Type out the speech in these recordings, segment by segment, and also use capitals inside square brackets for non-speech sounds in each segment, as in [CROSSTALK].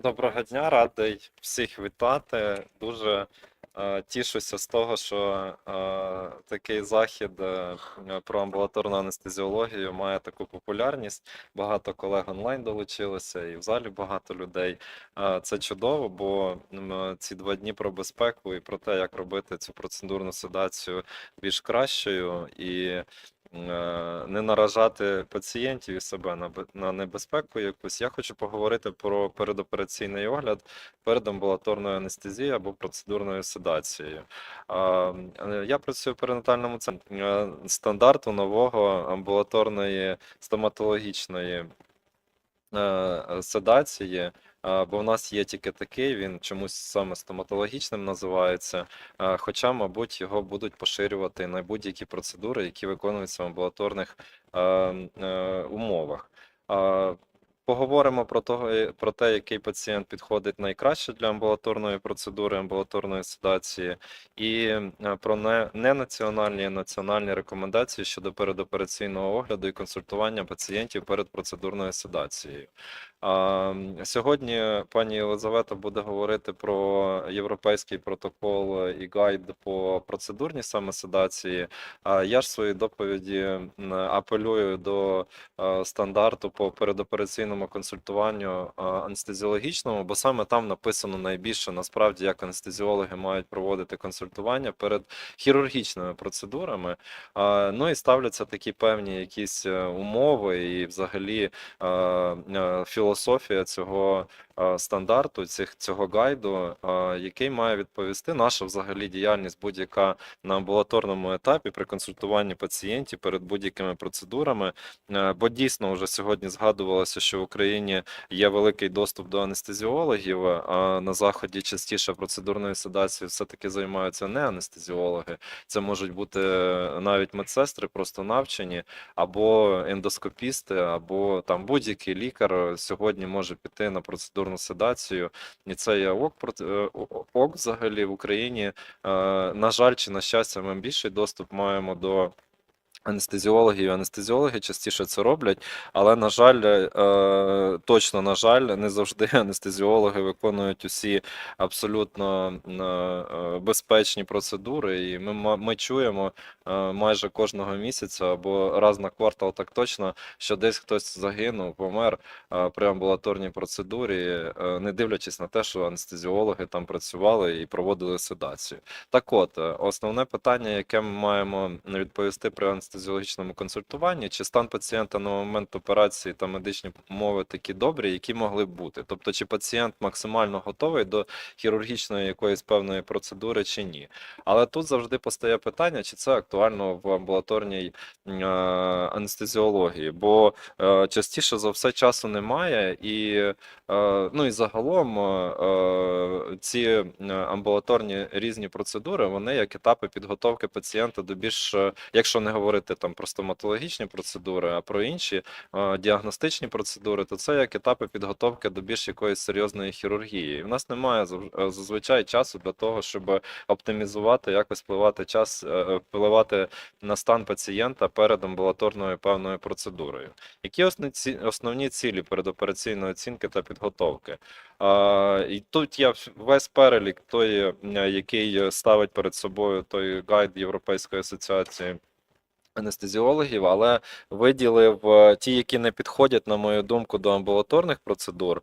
Доброго дня, радий всіх вітати. Дуже е, тішуся з того, що е, такий захід е, про амбулаторну анестезіологію має таку популярність. Багато колег онлайн долучилося, і в залі багато людей. Е, це чудово, бо м, ці два дні про безпеку і про те, як робити цю процедурну седацію більш кращою і е, не наражати пацієнтів і себе на, небезпеку якусь. Я хочу поговорити про передопераційний огляд перед амбулаторною анестезією або процедурною седацією. Е, Я працюю в перинатальному центрі Е, стандарту нового амбулаторної стоматологічної е, седації. Бо в нас є тільки такий, він чомусь саме стоматологічним називається. Хоча, мабуть, його будуть поширювати на будь-які процедури, які виконуються в амбулаторних е, умовах. Поговоримо про того, е, про те, який пацієнт підходить найкраще для амбулаторної процедури, амбулаторної седації, і е, про не, ненаціональні і національні рекомендації щодо передопераційного огляду і консультування пацієнтів перед процедурною седацією. Сьогодні пані Єлизавета буде говорити про європейський протокол і гайд по процедурній саме седації. Я ж в своїй доповіді апелюю до стандарту по передопераційному консультуванню анестезіологічному, бо саме там написано найбільше насправді, як анестезіологи мають проводити консультування перед хірургічними процедурами. Ну і ставляться такі певні якісь е, умови і взагалі е, е, філософія цього стандарту, цих, цього гайду, е, який має відповісти наша взагалі діяльність будь-яка на амбулаторному етапі при консультуванні пацієнтів перед будь-якими процедурами. Е, Бо дійсно вже сьогодні згадувалося, що в Україні є великий доступ до анестезіологів, а на заході частіше процедурною седацією все-таки займаються не анестезіологи. Це можуть бути навіть медсестри, просто навчені, або ендоскопісти, або там будь-який лікар сьогодні може піти на процедурну седацію, і це є ок, е, ок взагалі в Україні. Е, На жаль, чи на щастя, ми більший доступ маємо до. Анестезіологів і анестезіологи частіше це роблять, але на жаль, е, точно на жаль, не завжди анестезіологи виконують усі абсолютно е, е, безпечні процедури. І ми, ми чуємо майже кожного місяця або раз на квартал, так точно, що десь хтось загинув, помер при амбулаторній процедурі, не дивлячись на те, що анестезіологи там працювали і проводили седацію. Так от, основне питання, яке ми маємо відповісти при анестезіологічному консультуванні, чи стан пацієнта на момент операції та медичні умови такі добрі, які могли б бути. Тобто, чи пацієнт максимально готовий до хірургічної якоїсь певної процедури, чи ні. Але тут завжди постає питання, чи це актуально в амбулаторній е, анестезіології, бо е, частіше за все часу немає, і е, ну і загалом ці амбулаторні різні процедури, вони як етапи підготовки пацієнта до більш, якщо не говорити там про стоматологічні процедури, а про інші е, діагностичні процедури, то це як етапи підготовки до більш якоїсь серйозної хірургії. І в нас немає е, зазвичай часу для того, щоб оптимізувати, якось впливати час, е, впливати на стан пацієнта перед амбулаторною певною процедурою. Які основні ці- основні цілі передопераційної оцінки та підготовки? І тут є весь перелік той, е, який ставить перед собою той гайд Європейської асоціації. Анестезіологів, але виділив е, ті, які не підходять, на мою думку, до амбулаторних процедур.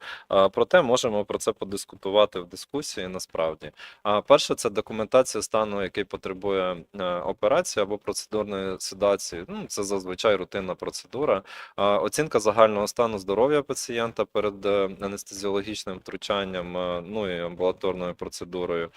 Проте можемо про це подискутувати в дискусії насправді. А перше, це документація стану, який потребує е, операції або процедурної седації. Ну, це зазвичай рутинна процедура. Оцінка загального стану здоров'я пацієнта перед е, анестезіологічним втручанням, ну і амбулаторною процедурою.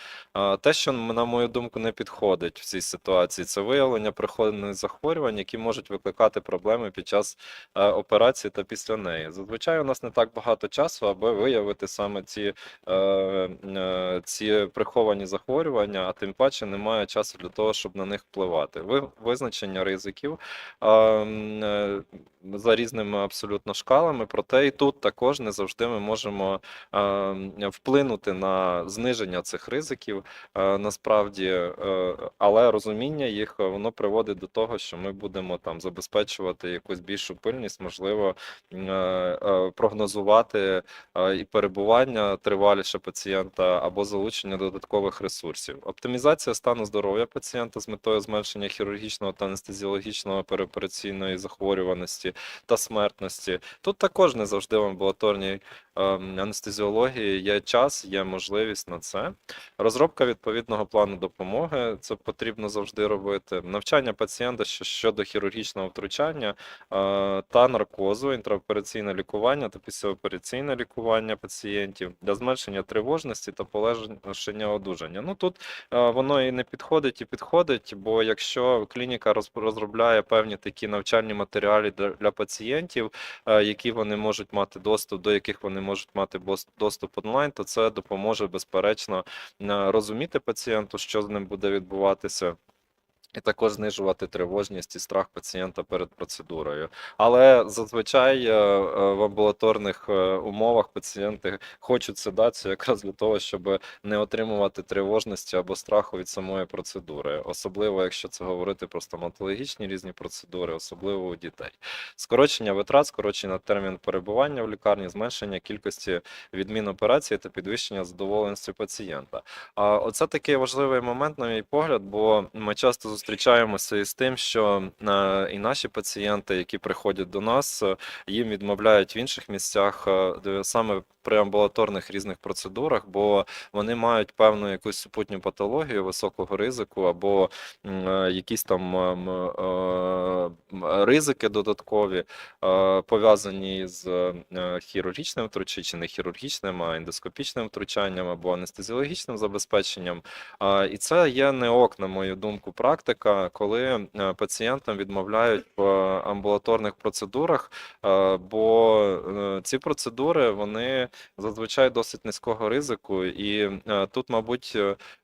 Те, що на мою думку не підходить в цій ситуації, це виявлення приходних захворювань, які можуть викликати проблеми під час е, операції та після неї. Зазвичай у нас не так багато часу, аби виявити саме ці, е, е, ці приховані захворювання, а тим паче немає часу для того, щоб на них впливати. Ви, визначення ризиків за різними абсолютно шкалами, проте і тут також не завжди ми можемо вплинути на зниження цих ризиків насправді, але розуміння їх воно приводить до того, що що ми будемо там забезпечувати якусь більшу пильність, можливо, е, е, прогнозувати е, і перебування триваліше пацієнта або залучення додаткових ресурсів. Оптимізація стану здоров'я пацієнта з метою зменшення хірургічного та анестезіологічного переопераційної захворюваності та смертності. Тут також не завжди в амбулаторній ем, анестезіології є час, є можливість на це. Розробка відповідного плану допомоги це потрібно завжди робити. Навчання пацієнта щ- щодо хірургічного втручання та наркозу, інтраопераційне лікування та післяопераційне лікування пацієнтів для зменшення тривожності та полегшення одужання. Ну тут воно і не підходить, і підходить, бо якщо клініка роз- розробляє певні такі навчальні матеріали для, пацієнтів, які вони можуть мати доступ, до яких вони можуть мати доступ онлайн, то це допоможе безперечно розуміти пацієнту, що з ним буде відбуватися. І також знижувати тривожність і страх пацієнта перед процедурою. Але зазвичай е, е, в амбулаторних е, умовах пацієнти хочуть седацію якраз для того, щоб не отримувати тривожності або страху від самої процедури, особливо якщо це говорити про стоматологічні різні процедури, особливо у дітей. Скорочення витрат, скорочення термін перебування в лікарні, зменшення кількості відмін операції та підвищення задоволеності пацієнта. А оце такий важливий момент, на мій погляд, бо ми часто зустрічаємося із тим, що е, і наші пацієнти, які приходять до нас, е, їм відмовляють в інших місцях е, саме при амбулаторних різних процедурах, бо вони мають певну якусь супутню патологію високого ризику або якісь там ризики додаткові, пов'язані з хірургічним втручанням, чи не хірургічним, а ендоскопічним втручанням або анестезіологічним забезпеченням. І це є не ок, на мою думку, практика, коли е, пацієнтам відмовляють в амбулаторних процедурах, е, бо е, ці процедури вони зазвичай досить низького ризику, і тут, мабуть,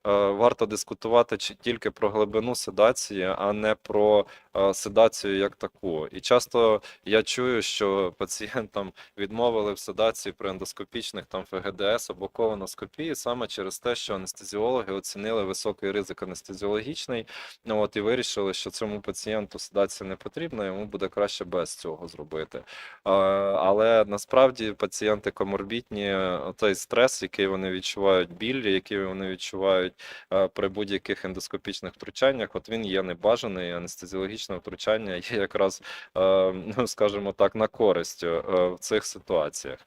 варто дискутувати чи тільки про глибину седації, а не про седацію як таку. І часто я чую, що пацієнтам відмовили в седації при ендоскопічних там ФГДС або колоноскопії саме через те, що анестезіологи оцінили високий ризик анестезіологічний, ну от і вирішили, що цьому пацієнту седація не потрібна, йому буде краще без цього зробити. Але насправді пацієнти коморбітні, той стрес, який вони відчувають, біль, який вони відчувають е, при будь-яких ендоскопічних втручаннях, от він є небажаний. Анестезіологічне втручання є якраз, е, ну скажімо так, на користь е, в цих ситуаціях.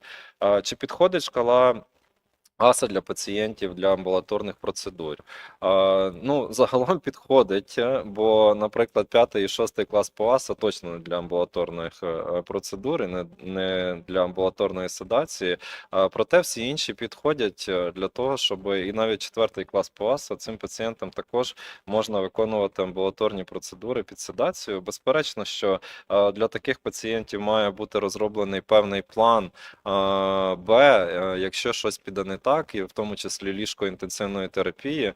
Чи підходить шкала? АСА для пацієнтів для амбулаторних процедур. А, ну, загалом підходить, е, бо, наприклад, п'ятий і шостий клас по АСА точно не для амбулаторних е, е, процедур, і не, не для амбулаторної седації. А, проте всі інші підходять для того, щоб і навіть четвертий клас по АСА цим пацієнтам також можна виконувати амбулаторні процедури під седацією. Безперечно, що е, для таких пацієнтів має бути розроблений певний план а, Б, якщо щось піде не так, і в тому числі ліжко інтенсивної терапії е,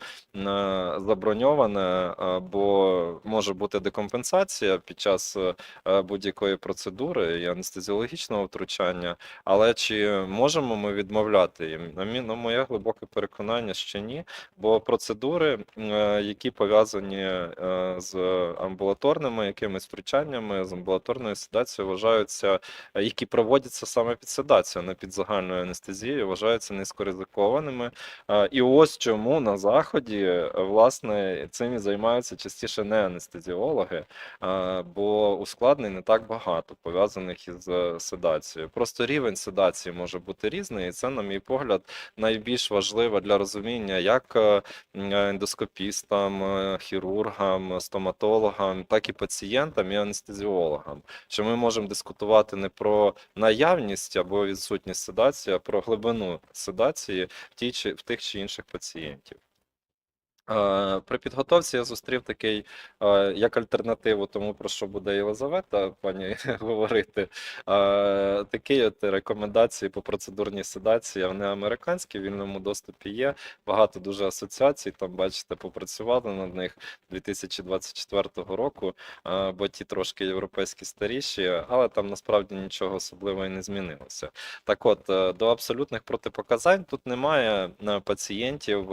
заброньоване, е, бо може бути декомпенсація під час е, будь-якої процедури і анестезіологічного втручання. Але чи можемо ми відмовляти їм? На моє глибоке переконання, що ні. Бо процедури, які пов'язані з амбулаторними якимись втручаннями, з амбулаторною седацією, вважаються які проводяться саме під седацією, не під загальною анестезією, вважаються низькоризикованими. Е, І ось чому на заході е, власне цим і займаються частіше не анестезіологи, бо ускладнень не так багато пов'язаних із е, седацією. Просто рівень седації може бути різний, і це, на мій погляд, найбільш важливо для розуміння як е, ендоскопістам, хірургам, стоматологам, так і пацієнтам і анестезіологам що ми можемо дискутувати не про наявність або відсутність седації, а про глибину седації в, тій чи, в тих чи інших пацієнтів. Е, При підготовці я зустрів такий е, як альтернативу тому, про що буде Єлизавета, пані [LAUGHS] говорити. е, Такі от рекомендації по процедурній седації. Вони американські, в вільному доступі є. Багато дуже асоціацій. Там, бачите, попрацювали над них 2024 року, бо ті трошки європейські старіші, але там насправді нічого особливого і не змінилося. Так от, до абсолютних протипоказань тут немає пацієнтів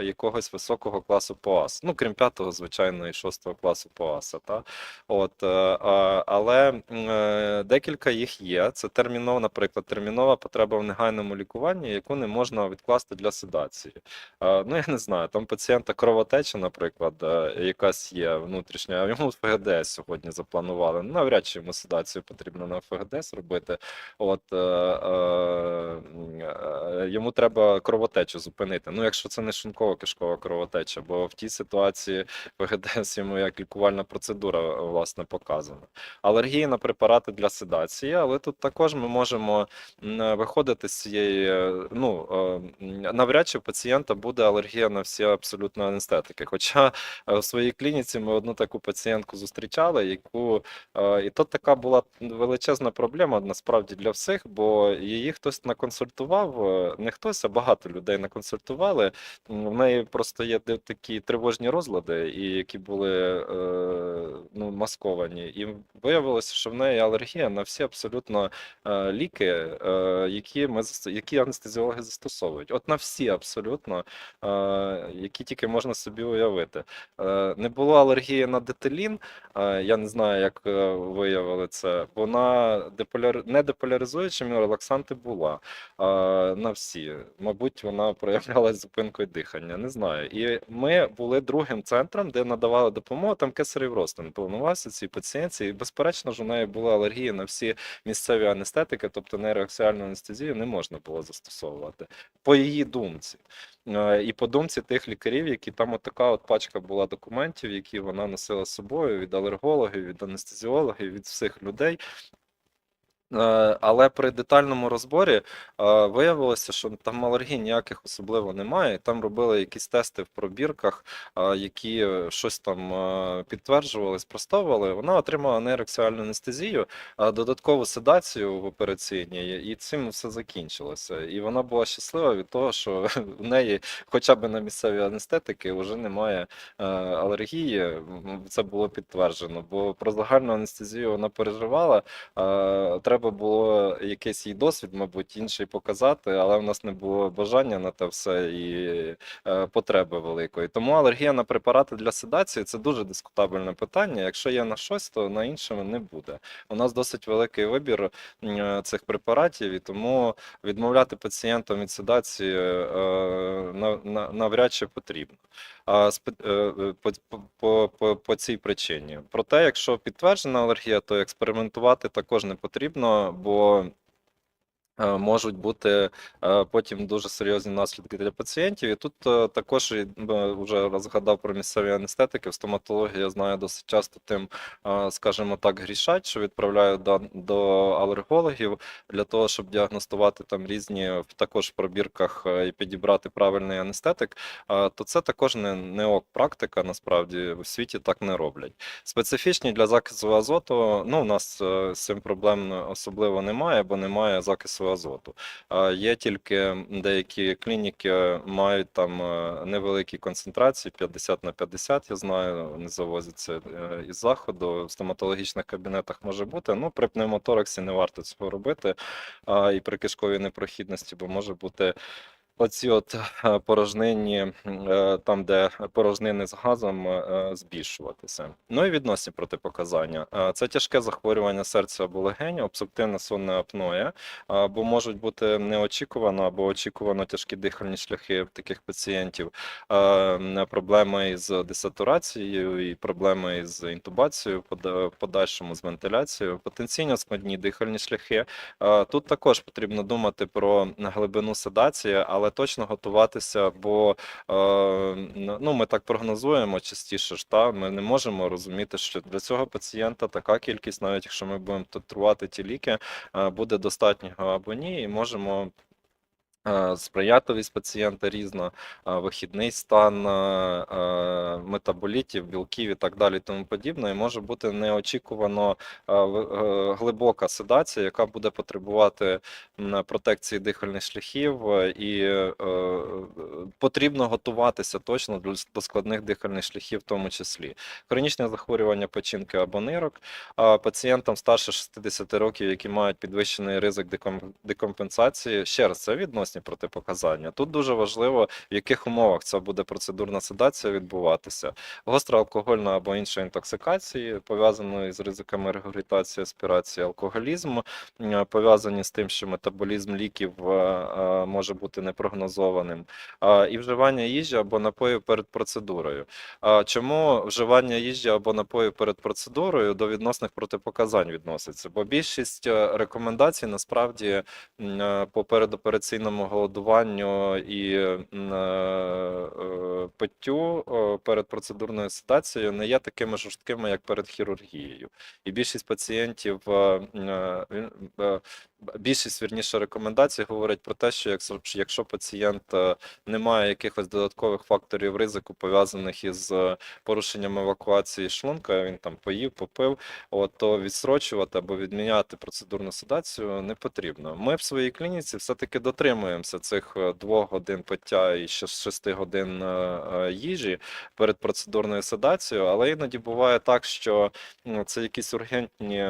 якогось високого класу ПОАС. Ну, крім п'ятого, звичайно, і шостого класу ПОАСа. Та? От, е, але е, декілька їх є. Це термінова, наприклад, термінова потреба в негайному лікуванні, яку не можна відкласти для седації. Е, Ну, я не знаю, там пацієнта кровотеча, наприклад, якась є внутрішня, йому ФГДС сьогодні запланували. Ну, навряд чи йому седацію потрібно на ФГДС робити. От йому треба кровотечу зупинити. Ну, якщо це не шлунково-кишкова кровотеча, бо в тій ситуації [LAUGHS] ВГДС йому як лікувальна процедура власне показана. Алергії на препарати для седації, але тут також ми можемо виходити з цієї. е, Ну е, навряд чи у пацієнта буде алергія на всі абсолютно анестетики. Хоча е, в своїй клініці ми одну таку пацієнтку зустрічали, яку е, і то така була величезна проблема насправді для всіх, бо її хтось наконсультував, е, не хтось, а багато людей наконсультували. В неї просто є такі тривожні розлади, і які були е, ну, масковані. І виявилося, що в неї алергія на всі абсолютно е, ліки, е, які ми які анестезіологи застосовують. От на всі абсолютно, е, які тільки можна собі уявити. Е, Не було алергії на детелін. е, Я не знаю, як е, виявили це. Вона деполяр... не деполяризуючими релаксанти була е, на всі. Мабуть, вона проявлялась зупинкою дихання. Не знаю. І ми були другим центром, де надавали допомогу. Там кесарів ростин планувався цій пацієнтці. І безперечно ж у неї були алергії на всі місцеві анестетики, тобто нейроаксіальну анестезію не можна було застосовувати. По її думці. Е, І по думці тих лікарів, які там от така от пачка була документів, які вона носила з собою від алергологів, від анестезіологів, від всіх людей. Е, Але при детальному розборі е, виявилося, що там алергій ніяких особливо немає. Там робили якісь тести в пробірках, е, які щось там підтверджували, спростовували. Вона отримала нейроксіальну анестезію, додаткову седацію в операційній, і цим все закінчилося. І вона була щаслива від того, що [LAUGHS] в неї, хоча б на місцеві анестетики, вже немає алергії. Це було підтверджено, бо про загальну анестезію вона переживала. Е, Треба було якийсь їй досвід, мабуть, інший показати, але в нас не було бажання на те все і е, потреби великої. Тому алергія на препарати для седації це дуже дискутабельне питання. Якщо є на щось, то на іншому не буде. У нас досить великий вибір м, цих препаратів, і тому відмовляти пацієнтам від седації е, на- на- навряд чи потрібно. Е, е, по, по, по, по цій причині. Проте, якщо підтверджена алергія, то експериментувати також не потрібно, бо можуть бути е, потім дуже серйозні наслідки для пацієнтів. І тут також вже розгадав про місцеві анестетики. В стоматології я знаю досить часто тим, скажімо так, грішать, що відправляють до, до алергологів для того, щоб діагностувати там різні також в пробірках е, і підібрати правильний анестетик. То це також не, не ок практика. Насправді в світі так не роблять. Специфічні для закису азоту. Ну, у нас е, з цим проблем особливо немає, бо немає закису азоту. А Є тільки деякі клініки мають там е, невеликі концентрації, 50 на 50, я знаю, вони завозяться е, із заходу. В стоматологічних кабінетах може бути. Ну, при пневмотораксі не варто цього робити. А і при кишковій непрохідності, бо може бути. Оці от е, порожнині, е, там, де порожнини з газом е, збільшуватися. Ну і відносні протипоказання. Це тяжке захворювання серця або легенів, обструктивна сонна апноя, або можуть бути неочікувано або очікувано тяжкі дихальні шляхи таких пацієнтів, проблеми із десатурацією і проблеми із інтубацією, подальшому з вентиляцією, потенційно складні дихальні шляхи. Тут також потрібно думати про глибину седації, але точно готуватися, бо е, ну, ми так прогнозуємо частіше ж, та ми не можемо розуміти, що для цього пацієнта така кількість, навіть якщо ми будемо титрувати ті ліки, е, буде достатнього або ні, і можемо. Е, Сприятливість пацієнта різна, е, вихідний стан е, метаболітів, білків і так далі, тому подібне. І може бути неочікувано глибока седація, яка буде потребувати протекції дихальних шляхів, і потрібно готуватися точно до складних дихальних шляхів, в тому числі. Хронічне захворювання печінки або нирок, пацієнтам старше 60 років, які мають підвищений ризик декомпенсації. Ще раз, це відносні відносні протипоказання. Тут дуже важливо, в яких умовах ця буде процедурна седація відбуватися. Гостра алкогольна або інша інтоксикації, пов'язаної з ризиками регургітації, аспірації, алкоголізму, пов'язані з тим, що метаболізм ліків е, е, може бути непрогнозованим, і вживання їжі або напоїв перед процедурою. Чому вживання їжі або напоїв перед процедурою до відносних протипоказань відноситься? Бо більшість е, рекомендацій насправді по передопераційному голодуванню і е, е, питтю е, перед процедурною седацією не є такими жорсткими, як перед хірургією. І більшість пацієнтів більшість вірніше рекомендацій говорить про те, що якщо, пацієнт не має якихось додаткових факторів ризику, пов'язаних із порушенням евакуації шлунка, він там поїв, попив, от, то відсрочувати або відміняти процедурну седацію не потрібно. Ми в своїй клініці все-таки дотримуємося цих е, двох годин пиття і ще шести годин е, е, їжі перед процедурною седацією, але іноді буває так, що ну, це якісь ургентні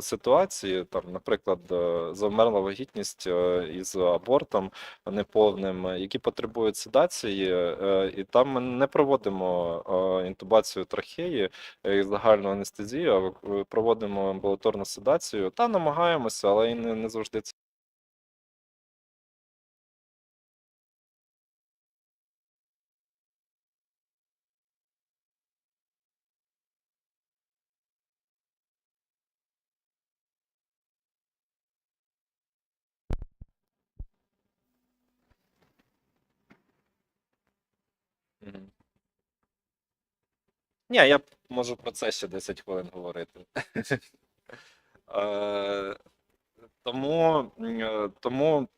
ситуації, там, наприклад, завмерла вагітність із абортом неповним, які потребують седації, і там ми не проводимо інтубацію трахеї і загальну анестезію, а проводимо амбулаторну седацію та намагаємося, але і не завжди це. Ні, я можу про це ще 10 хвилин говорити. [LAUGHS] Е, Тому, е, тому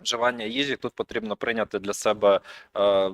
вживання їжі тут потрібно прийняти для себе е,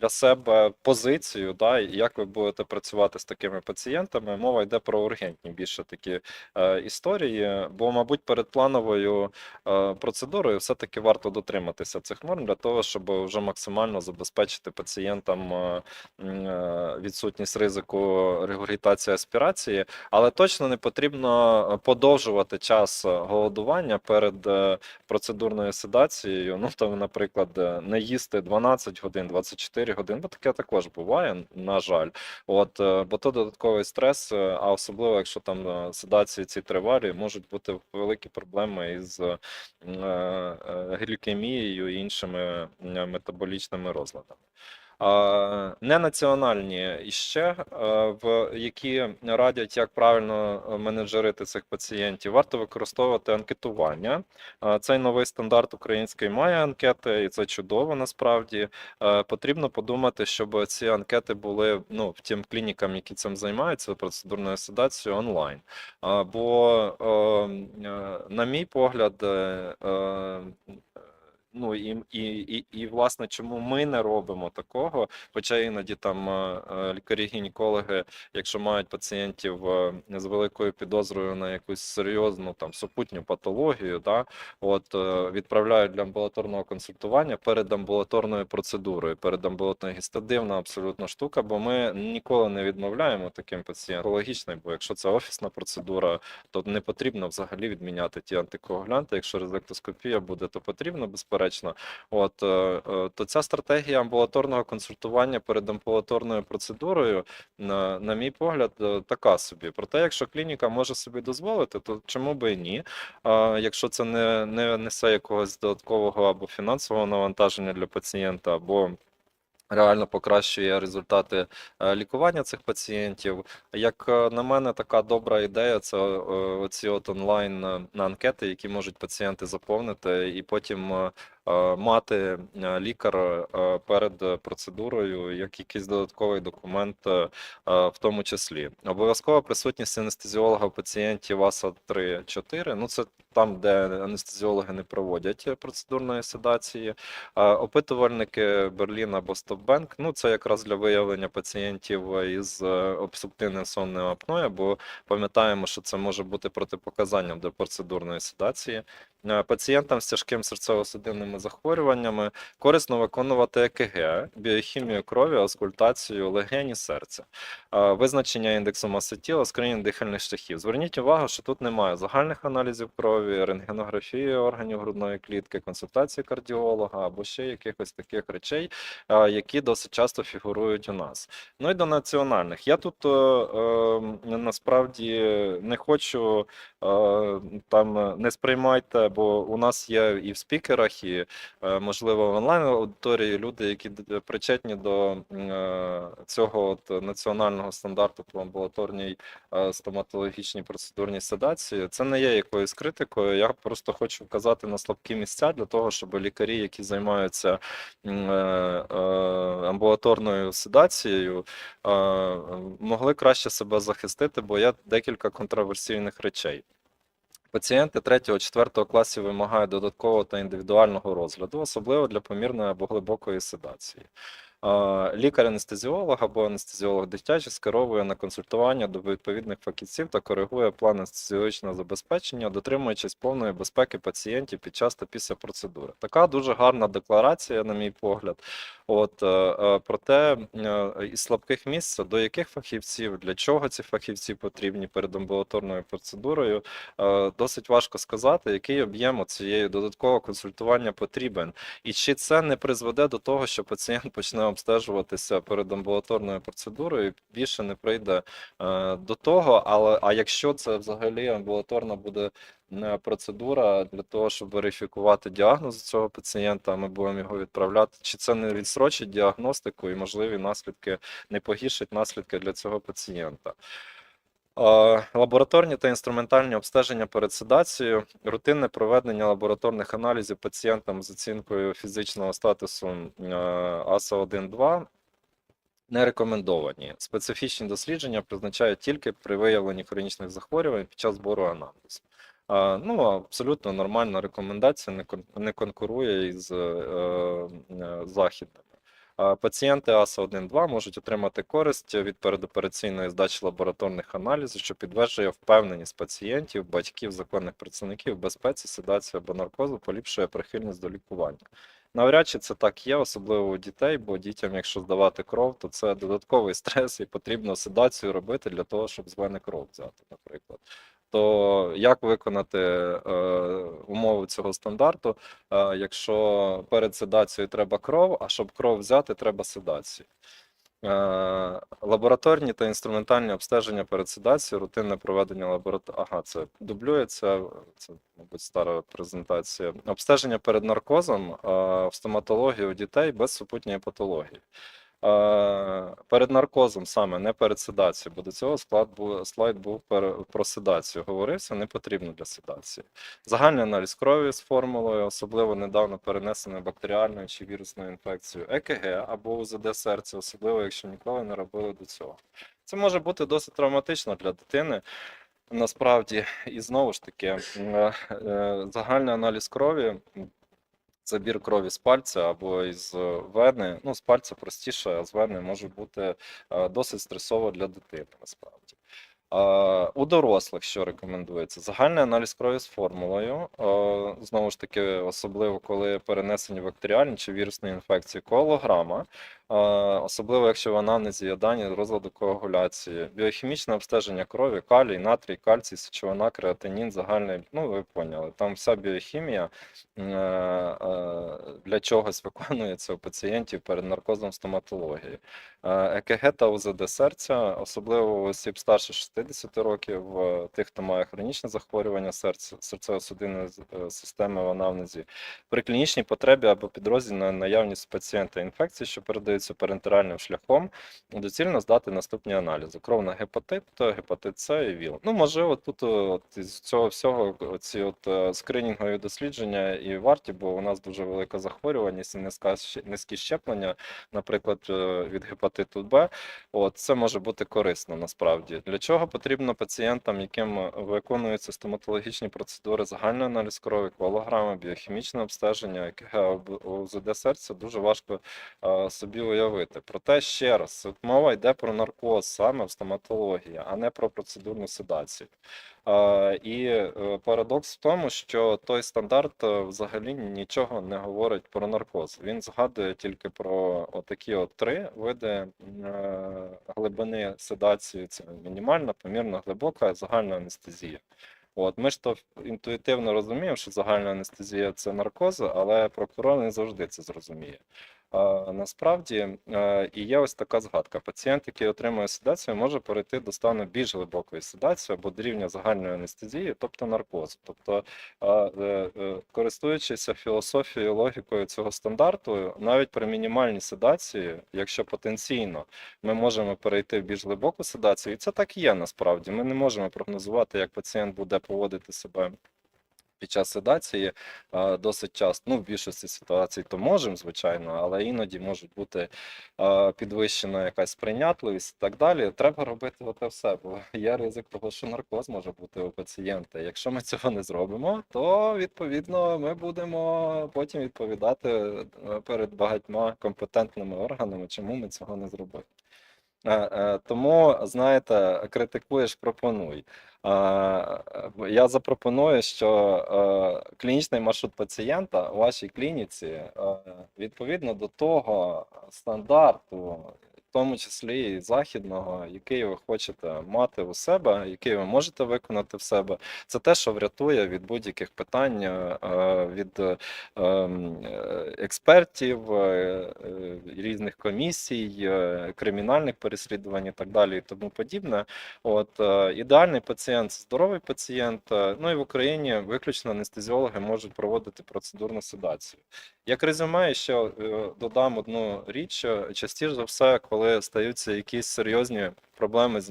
для себе позицію, да, як ви будете працювати з такими пацієнтами. Мова йде про ургентні більше такі е, історії, бо, мабуть, перед плановою е, процедурою все-таки варто дотриматися цих норм для того, щоб вже максимально забезпечити пацієнтам е, е, відсутність ризику регургітації аспірації, але точно не потрібно е, подовжувати час голодування перед е, процедурною седацією. Ну там, наприклад, не їсти 12 годин, 24 годин, бо таке також буває, на жаль. От, е, бо то додатковий стрес, е, а особливо якщо там е, седації ці тривалі, можуть бути великі проблеми із глюкемією і іншими метаболічними розладами. Ненаціональні іще, в які радять, як правильно е, менеджерити цих пацієнтів, варто використовувати анкетування. Цей новий стандарт український має анкети, і це чудово насправді. Е, Потрібно подумати, щоб ці анкети були ну, в тим клінікам, які цим займаються процедурною седацією онлайн. Бо, е, е, на мій погляд, Ну і, і, і, і власне, чому ми не робимо такого? Хоча іноді там е, е, лікарі-гінекологи, якщо мають пацієнтів е, з великою підозрою на якусь серйозну там супутню патологію, да, от відправляють для амбулаторного консультування перед амбулаторною процедурою, перед амбулаторною гістадивна абсолютно штука, бо ми ніколи не відмовляємо таким пацієнтам. Логічно, бо якщо це офісна процедура, то не потрібно взагалі відміняти ті антикоагулянти. Якщо резектоскопія буде, то потрібно, безперечно. От е, е, то ця стратегія амбулаторного консультування перед амбулаторною процедурою, на, на мій погляд, е, така собі. Проте, якщо клініка може собі дозволити, то чому би і ні? Якщо це не, не несе якогось додаткового або фінансового навантаження для пацієнта, або реально покращує результати лікування цих пацієнтів. Як на мене, така добра ідея це оці от онлайн анкети, які можуть пацієнти заповнити, і потім мати е, лікар е, перед процедурою як якийсь додатковий документ, е, е, в тому числі. Обов'язкова присутність анестезіолога пацієнтів АСА 3-4, ну це там, де анестезіологи не проводять процедурної седації. Е, Опитувальники Берлін або Стопбенк, ну це якраз для виявлення пацієнтів із е, обструктивним сонним апноє, бо пам'ятаємо, що це може бути протипоказанням до процедурної седації. Е, Пацієнтам з тяжким серцево-судинними захворюваннями корисно виконувати ЕКГ, біохімію крові, аскультацію легені серця, визначення індексу маси тіла, скринінг дихальних шляхів. Зверніть увагу, що тут немає загальних аналізів крові, рентгенографії органів грудної клітки, консультації кардіолога або ще якихось таких речей, які досить часто фігурують у нас. Ну і до національних. Я тут е, е, насправді не хочу е, там е, не сприймайте, бо у нас є і в спікерах, і е, можливо в онлайн аудиторії люди, які причетні до е, цього от національного стандарту по амбулаторній е, стоматологічній процедурній седації. Це не є якоюсь критикою. Я просто хочу вказати на слабкі місця для того, щоб лікарі, які займаються е, е, амбулаторною седацією, е, могли краще себе захистити, бо є декілька контроверсійних речей. Пацієнти 3-4 класів вимагають додаткового та індивідуального розгляду, особливо для помірної або глибокої седації. Лікар-анестезіолог або анестезіолог дитячий скеровує на консультування до відповідних фахівців та коригує план анестезіологічного забезпечення, дотримуючись повної безпеки пацієнтів під час та після процедури. Така дуже гарна декларація, на мій погляд. От е, е, проте е, із слабких місць до яких фахівців, для чого ці фахівці потрібні перед амбулаторною процедурою, досить важко сказати, який об'єм цієї додаткового консультування потрібен, і чи це не призведе до того, що пацієнт почне обстежуватися перед амбулаторною процедурою, більше не прийде е, до того. Але а якщо це взагалі амбулаторна буде е, процедура для того, щоб верифікувати діагноз цього пацієнта, ми будемо його відправляти, чи це не відсрочить діагностику і можливі наслідки, не погіршить наслідки для цього пацієнта. Е, Лабораторні та інструментальні обстеження перед седацією, рутинне проведення лабораторних аналізів пацієнтам з оцінкою фізичного статусу АСА 1-2 не рекомендовані. Специфічні дослідження призначають тільки при виявленні хронічних захворювань під час збору аналізу. Е, Ну, абсолютно нормальна рекомендація, не кон- не конкурує із е, західними. А Пацієнти АСА 1-2 можуть отримати користь від передопераційної здачі лабораторних аналізів, що підтверджує впевненість пацієнтів, батьків, законних представників в безпеці, седації або наркозу, поліпшує прихильність до лікування. Навряд чи це так є, особливо у дітей, бо дітям, якщо здавати кров, то це додатковий стрес, і потрібно седацію робити для того, щоб з вени кров взяти, наприклад. То як виконати е, умови цього стандарту, е, якщо перед седацією треба кров, а щоб кров взяти, треба седацію? Е, Лабораторні та інструментальні обстеження перед седацією, рутинне проведення лабораторії. Ага, це дублюється. Це, мабуть, стара презентація. Обстеження перед наркозом е, в стоматології у дітей без супутньої патології. Е, Перед наркозом саме, не перед седацією, бо до цього склад був, слайд був про седацію. Говорився, не потрібно для седації. Загальний аналіз крові з формулою, особливо недавно перенесеною бактеріальною чи вірусною інфекцією, ЕКГ або УЗД серця, особливо якщо ніколи не робили до цього. Це може бути досить травматично для дитини. Насправді, і знову ж таки, е, е, загальний аналіз крові, забір крові з пальця або із е, вени. Ну, з пальця простіше, а з вени може бути е, досить стресово для дитини, насправді. У дорослих що рекомендується? Загальний аналіз крові з формулою. Е, Знову ж таки, особливо коли перенесені бактеріальні чи вірусні інфекції, коалограма, е, особливо якщо в анамнезі є дані розладу коагуляції, біохімічне обстеження крові, калій, натрій, кальцій, сечовина, креатинін, загальний, ну ви поняли, там вся біохімія е, е, для чогось [LAUGHS] виконується у пацієнтів перед наркозом стоматології. Е, ЕКГ та УЗД серця, особливо у осіб старше 60 років, тих, хто має хронічне захворювання серцево-судинної системи в анамнезі, при клінічній потребі або підрозділі на наявність пацієнта інфекції, що передаються парентеральним шляхом, доцільно здати наступні аналізи: кров на гепатит, гепатит С і ВІЛ. Ну, можливо, тут от із цього всього ці от е, скринінгові дослідження і варті, бо у нас дуже велика захворюваність і низька низькі щеплення, наприклад, е, від гепатиту Б. От це може бути корисно насправді. Для чого потрібно пацієнтам, яким е, виконуються стоматологічні процедури, загальний аналіз крові, коалограми, біохімічне обстеження, ОЗД серця дуже важко собі уявити. Проте ще раз, мова йде про наркоз саме в стоматології, а не про процедурну седацію. І е, парадокс в тому, що той стандарт е, взагалі нічого не говорить про наркоз. Він згадує тільки про отакі от три види е, глибини седації: це мінімальна, помірно глибока, загальна анестезія. От ми ж то інтуїтивно розуміємо, що загальна анестезія це наркоз, але прокурор не завжди це зрозуміє. Насправді е, і є ось така згадка: пацієнт, який отримує седацію, може перейти до стану більш глибокої седації або до рівня загальної анестезії, тобто наркозу. Тобто, е, е, користуючись філософією, логікою цього стандарту, навіть при мінімальній седації, якщо потенційно ми можемо перейти в більш глибоку седацію, і це так і є насправді. Ми не можемо прогнозувати, як пацієнт буде поводити себе. Під час седації досить часто, ну в більшості ситуацій то можемо, звичайно, але іноді може бути підвищена якась сприйнятливість і так далі. Треба робити оте все, бо є ризик того, що наркоз може бути у пацієнта. Якщо ми цього не зробимо, то відповідно ми будемо потім відповідати е, перед багатьма компетентними органами, чому ми цього не зробили. Е, е, Тому, знаєте, критикуєш, пропонуй. Я запропоную, що е, клінічний маршрут пацієнта у вашій клініці е, відповідно до того стандарту, тому числі і західного, який ви хочете мати у себе, який ви можете виконати в себе, це те, що врятує від будь-яких питань е, від е, ем, е, експертів, різних комісій, кримінальних переслідувань і так далі, і тому подібне. От ідеальний пацієнт, здоровий пацієнт. Ну і в Україні виключно анестезіологи можуть проводити процедурну седацію. Як резюме, ще е, додам одну річ: що частіше за все, коли стаються якісь серйозні проблеми з.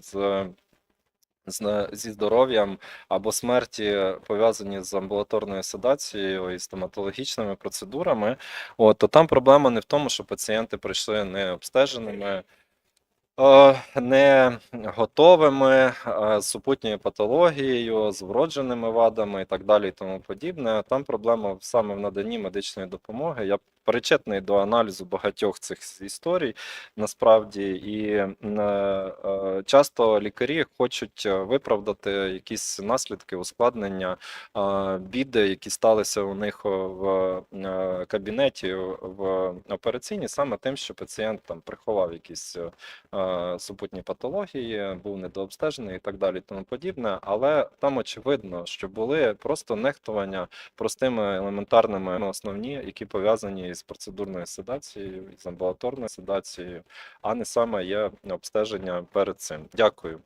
з зі здоров'ям або смерті пов'язані з амбулаторною седацією і стоматологічними процедурами, от, то там проблема не в тому, що пацієнти прийшли не обстеженими, е, не готовими, е, з супутньою патологією, з вродженими вадами і так далі, і тому подібне. Там проблема саме в наданні медичної допомоги. Я причетний до аналізу багатьох цих історій насправді, і е, е, часто лікарі хочуть е, виправдати якісь наслідки, ускладнення, біди, які сталися у них в кабінеті в операційній, саме тим, що пацієнт там приховав якісь супутні патології, був недообстежений і так далі, тому подібне. Але там очевидно, що були просто нехтування простими елементарними основні, які пов'язані з процедурною седацією, з амбулаторною седацією, а не саме є обстеження перед цим. Дякую.